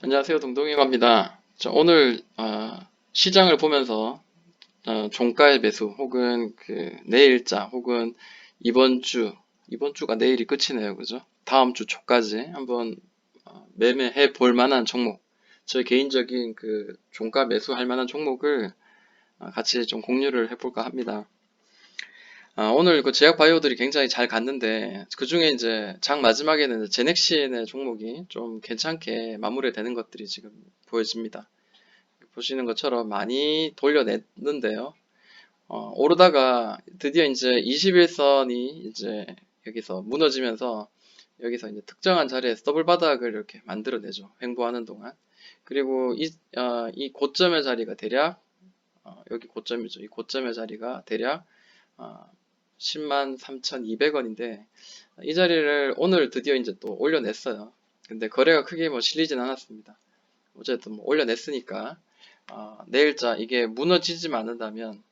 안녕하세요. 동동이입니다. 자, 오늘 어, 시장을 보면서 어, 종가의 매수 혹은 그 내일자 혹은 이번 주 이번 주가 내일이 끝이네요. 그죠? 다음 주 초까지 한번 어, 매매해 볼 만한 종목 저 개인적인 그 종가 매수할 만한 종목을 어, 같이 좀 공유를 해볼까 합니다. 아, 오늘 그 제약 바이오들이 굉장히 잘 갔는데 그 중에 이제 장 마지막에는 제넥신의 종목이 좀 괜찮게 마무리되는 것들이 지금 보여집니다. 보시는 것처럼 많이 돌려냈는데요. 어, 오르다가 드디어 이제 21선이 이제 여기서 무너지면서 여기서 이제 특정한 자리에서 더블 바닥을 이렇게 만들어내죠. 횡보하는 동안. 그리고 이, 어, 이 고점의 자리가 대략 어, 여기 고점이죠. 이 고점의 자리가 대략 어, 10만 3,200원인데 이 자리를 오늘 드디어 이제 또 올려냈어요. 근데 거래가 크게 뭐 실리진 않았습니다. 어쨌든 뭐 올려냈으니까 어, 내일자 이게 무너지지만 않는다면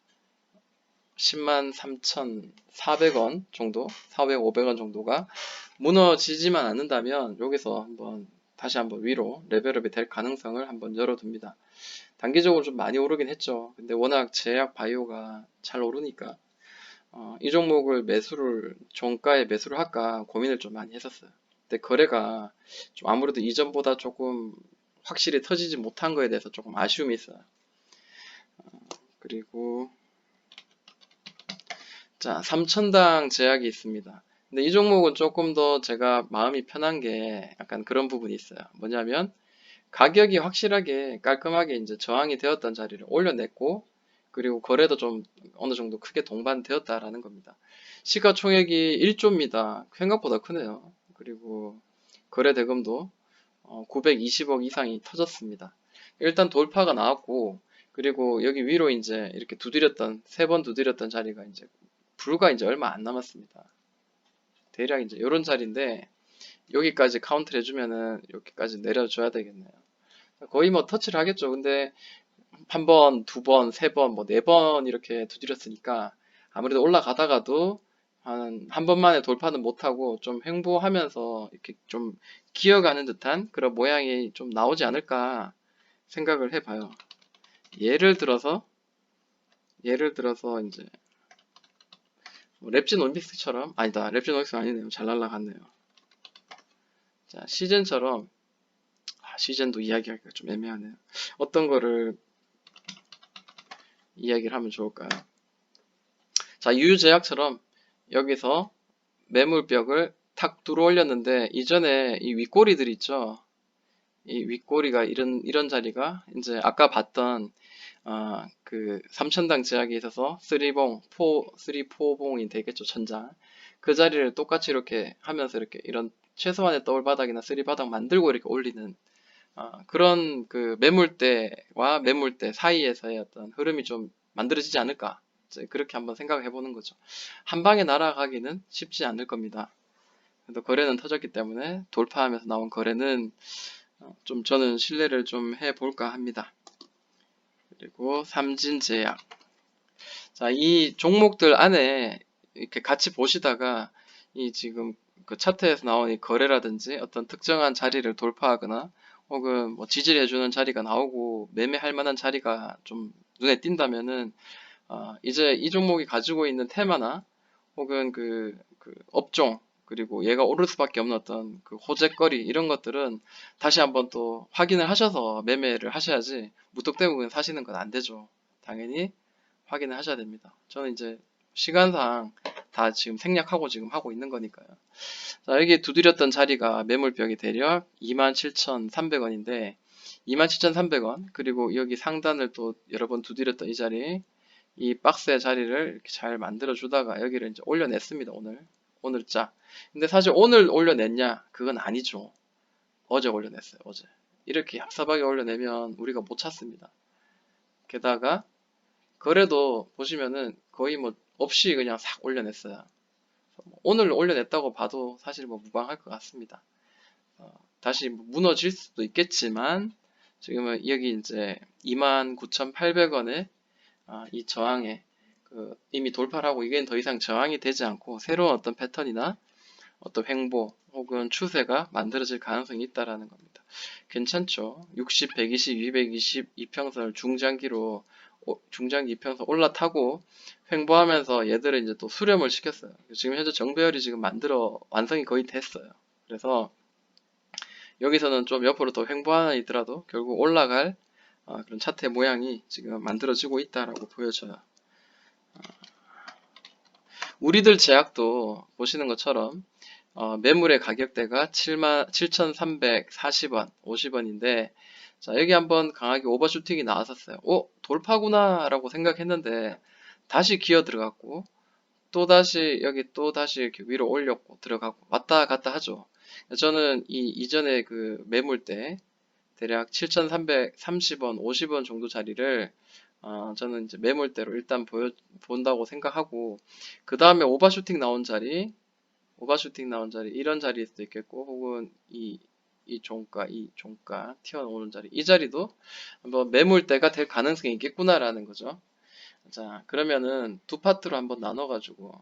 10만 3,400원 정도, 400, 500원 정도가 무너지지만 않는다면 여기서 한번 다시 한번 위로 레벨업이 될 가능성을 한번 열어둡니다. 단기적으로 좀 많이 오르긴 했죠. 근데 워낙 제약 바이오가 잘 오르니까 어, 이 종목을 매수를 종가에 매수를 할까 고민을 좀 많이 했었어요. 근데 거래가 좀 아무래도 이전보다 조금 확실히 터지지 못한 거에 대해서 조금 아쉬움이 있어요. 어, 그리고 자 3천당 제약이 있습니다. 근데 이 종목은 조금 더 제가 마음이 편한 게 약간 그런 부분이 있어요. 뭐냐면 가격이 확실하게 깔끔하게 이제 저항이 되었던 자리를 올려냈고 그리고 거래도 좀 어느 정도 크게 동반되었다라는 겁니다. 시가총액이 1조입니다. 생각보다 크네요. 그리고 거래 대금도 920억 이상이 터졌습니다. 일단 돌파가 나왔고 그리고 여기 위로 이제 이렇게 두드렸던 세 번 두드렸던 자리가 이제 불과 이제 얼마 안 남았습니다. 대략 이제 이런 자리인데 여기까지 카운트를 해주면은 여기까지 내려줘야 되겠네요. 거의 뭐 터치를 하겠죠. 근데 한 번, 두 번, 세 번, 뭐 네 번 이렇게 두드렸으니까 아무래도 올라가다가도 한, 한 번만에 돌파는 못하고 좀 횡보하면서 이렇게 좀 기어가는 듯한 그런 모양이 좀 나오지 않을까 생각을 해봐요. 예를 들어서, 예를 들어서 이제 뭐 랩진 올믹스처럼, 아니다, 랩진 올믹스 아니네요. 잘 날라갔네요. 자, 시즌처럼, 아, 시즌도 이야기하기가 좀 애매하네요. 어떤 거를 이야기를 하면 좋을까요? 자, 유유제약처럼 여기서 매물벽을 탁 뚫어 올렸는데 이전에 이 윗꼬리들 있죠. 이 윗꼬리가 이런 이런 자리가 이제 아까 봤던 어, 그 삼천당 제약에 있어서 3봉, 4, 3, 4봉이 되겠죠, 천장. 그 자리를 똑같이 이렇게 하면서 이렇게 이런 최소한의 더블 바닥이나 3 바닥 만들고 이렇게 올리는 어, 그런 그 매물대와 매물대 사이에서의 어떤 흐름이 좀 만들어지지 않을까. 그렇게 한번 생각해 보는 거죠. 한 방에 날아가기는 쉽지 않을 겁니다. 그래도 거래는 터졌기 때문에 돌파하면서 나온 거래는 어, 좀 저는 신뢰를 좀 해볼까 합니다. 그리고 삼진제약. 자, 이 종목들 안에 이렇게 같이 보시다가 이 지금 그 차트에서 나온 이 거래라든지 어떤 특정한 자리를 돌파하거나 혹은 뭐 지지를 해주는 자리가 나오고 매매할 만한 자리가 좀 눈에 띈다면은 어, 이제 이 종목이 가지고 있는 테마나 혹은 그, 그 업종 그리고 얘가 오를 수밖에 없는 어떤 그 호재거리 이런 것들은 다시 한번 또 확인을 하셔서 매매를 하셔야지 무턱대고 사시는 건 안 되죠. 당연히 확인을 하셔야 됩니다. 저는 이제 시간상 다 지금 생략하고 지금 하고 있는 거니까요. 자, 여기 두드렸던 자리가 매물벽이 대략 27,300원인데 27,300원 그리고 여기 상단을 또 여러 번 두드렸던 이 자리 이 박스의 자리를 잘 만들어 주다가 여기를 이제 올려냈습니다 오늘. 오늘 자. 근데 사실 오늘 올려냈냐? 그건 아니죠. 어제 올려냈어요 어제. 이렇게 얍삽하게 올려내면 우리가 못 찾습니다. 게다가 거래도 보시면은 거의 뭐 없이 그냥 싹 올려냈어요. 오늘 올려냈다고 봐도 사실 뭐 무방할 것 같습니다. 어, 다시 뭐 무너질 수도 있겠지만 지금은 여기 이제 29,800원에 어, 이 저항에 그 이미 돌파를 하고 이게 더 이상 저항이 되지 않고 새로운 어떤 패턴이나 어떤 횡보 혹은 추세가 만들어질 가능성이 있다라는 겁니다. 괜찮죠. 60, 120, 220 이평선을 중장기로 오- 중장기 이평선 올라타고 횡보하면서 얘들을 이제 또 수렴을 시켰어요. 지금 현재 정배열이 지금 만들어 완성이 거의 됐어요. 그래서 여기서는 좀 옆으로 더 횡보하더라도 결국 올라갈 아, 그런 차트 모양이 지금 만들어지고 있다라고 보여져요. 아, 우리들 제약도 보시는 것처럼 어, 매물의 가격대가 7만 7,340원, 50원인데 자, 여기 한번 강하게 오버슈팅이 나왔었어요. 오, 돌파구나 라고 생각했는데 다시 기어 들어갔고 또 다시 여기 또 다시 이렇게 위로 올렸고 들어가고 왔다 갔다 하죠. 저는 이 이전에 그 매물대 대략 7,330원, 50원 정도 자리를 어, 저는 이제 매물대로 일단 보여 본다고 생각하고 그 다음에 오버슈팅 나온 자리, 오버슈팅 나온 자리 이런 자리일 수도 있겠고 혹은 이 이 종가, 이 종가 튀어나오는 자리 이 자리도 한번 매물대가 될 가능성이 있겠구나라는 거죠. 자 그러면은 두 파트로 한번 나눠가지고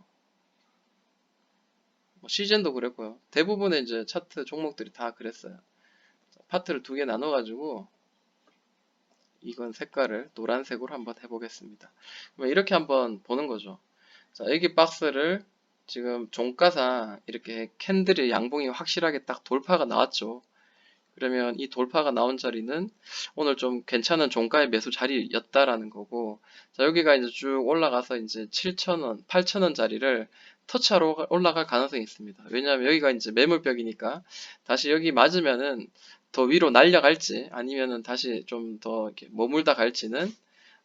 뭐 시즌도 그랬고요. 대부분의 이제 차트 종목들이 다 그랬어요. 파트를 두 개 나눠가지고 이건 색깔을 노란색으로 한번 해보겠습니다. 이렇게 한번 보는 거죠. 자, 여기 박스를 지금 종가상 이렇게 캔들의 양봉이 확실하게 딱 돌파가 나왔죠. 그러면 이 돌파가 나온 자리는 오늘 좀 괜찮은 종가의 매수 자리였다라는 거고, 자, 여기가 이제 쭉 올라가서 이제 7,000원, 8,000원 자리를 터치하러 올라갈 가능성이 있습니다. 왜냐하면 여기가 이제 매물벽이니까 다시 여기 맞으면은 더 위로 날려갈지 아니면은 다시 좀 더 이렇게 머물다 갈지는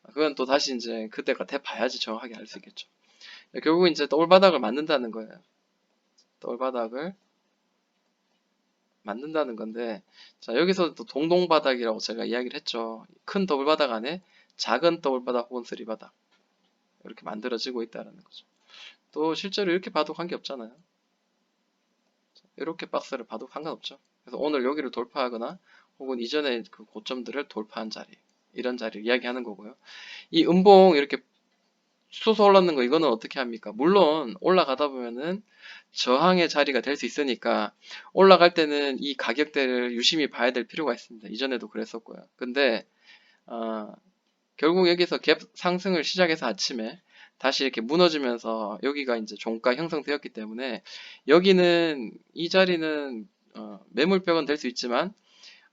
그건 또 다시 이제 그때가 돼 봐야지 정확하게 알 수 있겠죠. 결국 이제 떠올바닥을 만든다는 거예요. 떠올바닥을 만든다는 건데 자 여기서 또 동동바닥이라고 제가 이야기를 했죠. 큰 더블바닥 안에 작은 더블바닥 혹은 쓰리바닥 이렇게 만들어지고 있다는 거죠. 또 실제로 이렇게 봐도 관계없잖아요. 이렇게 박스를 봐도 상관없죠. 그래서 오늘 여기를 돌파하거나 혹은 이전에 그 고점들을 돌파한 자리 이런 자리를 이야기하는 거고요. 이 음봉 이렇게 솟아 올랐는 거 이거는 어떻게 합니까? 물론 올라가다 보면은 저항의 자리가 될 수 있으니까 올라갈 때는 이 가격대를 유심히 봐야 될 필요가 있습니다. 이전에도 그랬었고요. 근데 어, 결국 여기서 갭 상승을 시작해서 아침에 다시 이렇게 무너지면서 여기가 이제 종가 형성되었기 때문에 여기는 이 자리는 어, 매물벽은 될 수 있지만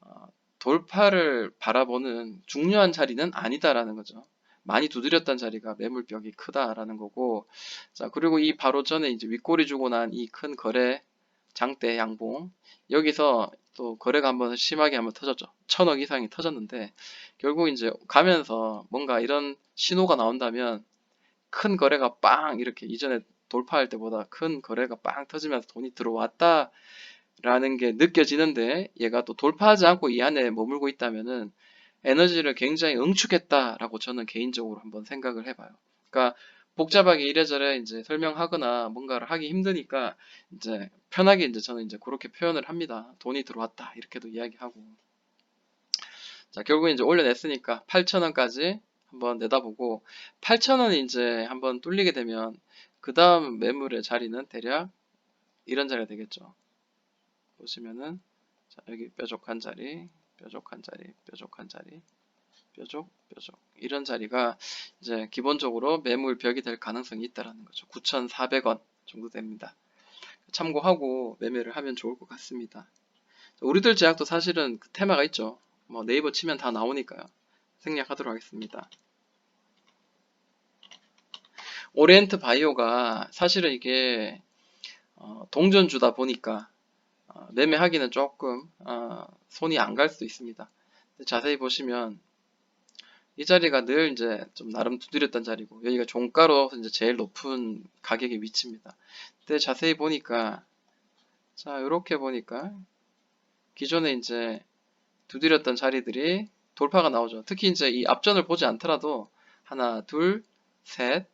어, 돌파를 바라보는 중요한 자리는 아니다라는 거죠. 많이 두드렸던 자리가 매물벽이 크다라는 거고 자 그리고 이 바로 전에 이제 윗꼬리 주고 난 이 큰 거래 장대 양봉 여기서 또 거래가 한번 심하게 한번 터졌죠. 천억 이상이 터졌는데 결국 이제 가면서 뭔가 이런 신호가 나온다면 큰 거래가 빵 이렇게 이전에 돌파할 때보다 큰 거래가 빵 터지면서 돈이 들어왔다 라는 게 느껴지는데 얘가 또 돌파하지 않고 이 안에 머물고 있다면은 에너지를 굉장히 응축했다라고 저는 개인적으로 한번 생각을 해봐요. 그러니까 복잡하게 이래저래 이제 설명하거나 뭔가를 하기 힘드니까 이제 편하게 이제 저는 이제 그렇게 표현을 합니다. 돈이 들어왔다 이렇게도 이야기하고 자 결국 이제 올려냈으니까 8,000원까지 한번 내다보고 8,000원이 이제 한번 뚫리게 되면 그 다음 매물의 자리는 대략 이런 자리가 되겠죠. 보시면은 자 여기 뾰족한 자리 뾰족한 자리, 뾰족한 자리, 뾰족, 뾰족 이런 자리가 이제 기본적으로 매물벽이 될 가능성이 있다라는 거죠. 9,400원 정도 됩니다. 참고하고 매매를 하면 좋을 것 같습니다. 우리들 제약도 사실은 그 테마가 있죠. 뭐 네이버 치면 다 나오니까요. 생략하도록 하겠습니다. 오리엔트 바이오가 사실은 이게 어, 동전주다 보니까 어, 매매하기는 조금 어, 손이 안 갈 수도 있습니다. 자세히 보시면 이 자리가 늘 이제 좀 나름 두드렸던 자리고 여기가 종가로 이제 제일 높은 가격의 위치입니다. 근데 자세히 보니까 자 이렇게 보니까 기존에 이제 두드렸던 자리들이 돌파가 나오죠. 특히 이제 이 앞전을 보지 않더라도 하나, 둘, 셋,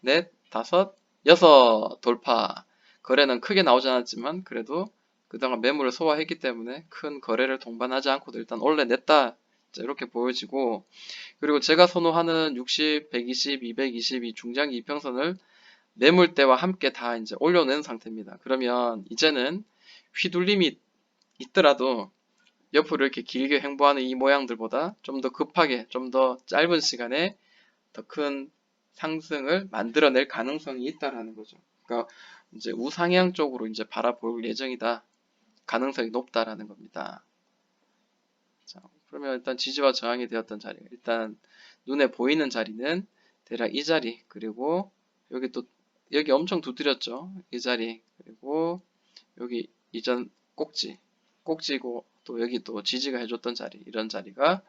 넷, 다섯, 여섯 돌파 거래는 크게 나오지 않았지만 그래도 그동안 매물을 소화했기 때문에 큰 거래를 동반하지 않고도 일단 올려냈다. 이렇게 보여지고 그리고 제가 선호하는 60, 120, 220 이 중장기 이평선을 매물대와 함께 다 이제 올려낸 상태입니다. 그러면 이제는 휘둘림이 있더라도 옆으로 이렇게 길게 횡보하는 이 모양들보다 좀 더 급하게, 좀 더 짧은 시간에 더 큰 상승을 만들어낼 가능성이 있다라는 거죠. 그러니까 이제 우상향 쪽으로 이제 바라볼 예정이다. 가능성이 높다라는 겁니다. 자, 그러면 일단 지지와 저항이 되었던 자리, 일단 눈에 보이는 자리는 대략 이 자리, 그리고 여기 또 여기 엄청 두드렸죠. 이 자리, 그리고 여기 이전 꼭지, 꼭지고 또 여기 또 지지가 해줬던 자리, 이런 자리가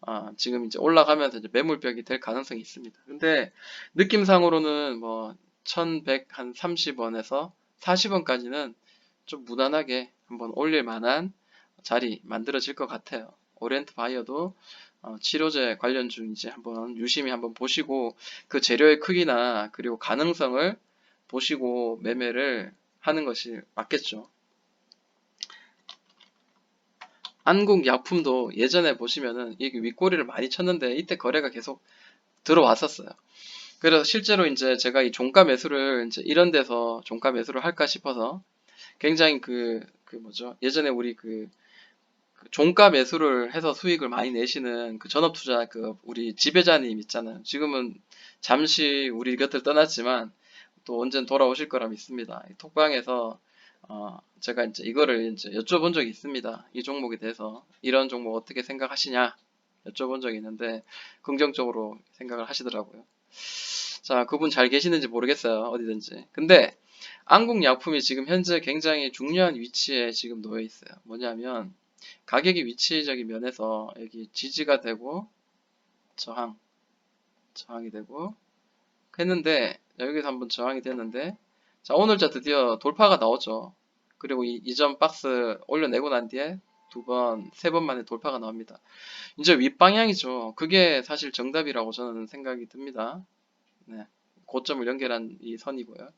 아, 지금 이제 올라가면서 이제 매물벽이 될 가능성이 있습니다. 근데 느낌상으로는 뭐 1130원에서 40원까지는 좀 무난하게 한번 올릴 만한 자리 만들어질 것 같아요. 오리엔트 바이어도 어, 치료제 관련주 이제 한번 유심히 한번 보시고 그 재료의 크기나 그리고 가능성을 보시고 매매를 하는 것이 맞겠죠. 안국 약품도 예전에 보시면은 이게 윗꼬리를 많이 쳤는데 이때 거래가 계속 들어왔었어요. 그래서 실제로 이제 제가 이 종가 매수를 이제 이런 데서 종가 매수를 할까 싶어서 굉장히 그, 그 뭐죠? 예전에 우리 그, 그 종가 매수를 해서 수익을 많이 내시는 그 전업 투자 그 우리 지배자님 있잖아요. 지금은 잠시 우리 곁을 떠났지만 또 언젠 돌아오실 거라 믿습니다. 이 톡방에서 어, 제가 이제 이거를 이제 여쭤본 적이 있습니다. 이 종목에 대해서 이런 종목 어떻게 생각하시냐 여쭤본 적이 있는데 긍정적으로 생각을 하시더라고요. 자, 그분 잘 계시는지 모르겠어요. 어디든지. 근데 안국약품이 지금 현재 굉장히 중요한 위치에 지금 놓여 있어요. 뭐냐면 가격이 위치적인 면에서 여기 지지가 되고 저항, 저항이 되고 했는데 여기서 한번 저항이 됐는데 자 오늘자 드디어 돌파가 나오죠. 그리고 이 이전 박스 올려내고 난 뒤에 두 번, 세 번 만에 돌파가 나옵니다. 이제 윗방향이죠. 그게 사실 정답이라고 저는 생각이 듭니다. 네. 고점을 연결한 이 선이고요.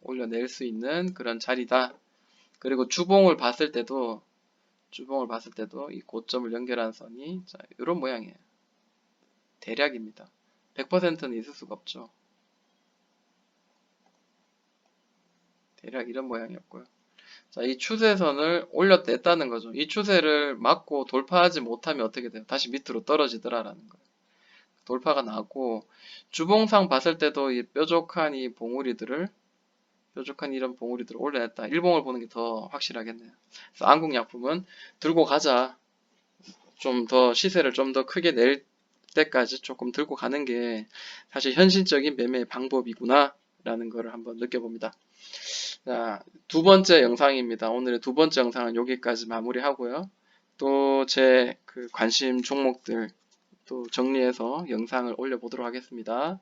올려낼 수 있는 그런 자리다. 그리고 주봉을 봤을 때도 주봉을 봤을 때도 이 고점을 연결한 선이 자, 이런 모양이에요. 대략입니다. 100%는 있을 수가 없죠. 대략 이런 모양이었고요. 자, 이 추세선을 올려냈다는 거죠. 이 추세를 막고 돌파하지 못하면 어떻게 돼요? 다시 밑으로 떨어지더라라는 거예요. 돌파가 나고 주봉상 봤을 때도 이 뾰족한 이 봉우리들을 뾰족한 이런 봉우리들을 올려냈다. 일봉을 보는 게 더 확실하겠네요. 그래서 안국약품은 들고 가자. 좀 더 시세를 좀 더 크게 낼 때까지 조금 들고 가는 게 사실 현실적인 매매 방법이구나 라는 것을 한번 느껴봅니다. 자, 두 번째 영상입니다. 오늘의 두 번째 영상은 여기까지 마무리하고요. 또 제 그 관심 종목들 또 정리해서 영상을 올려보도록 하겠습니다.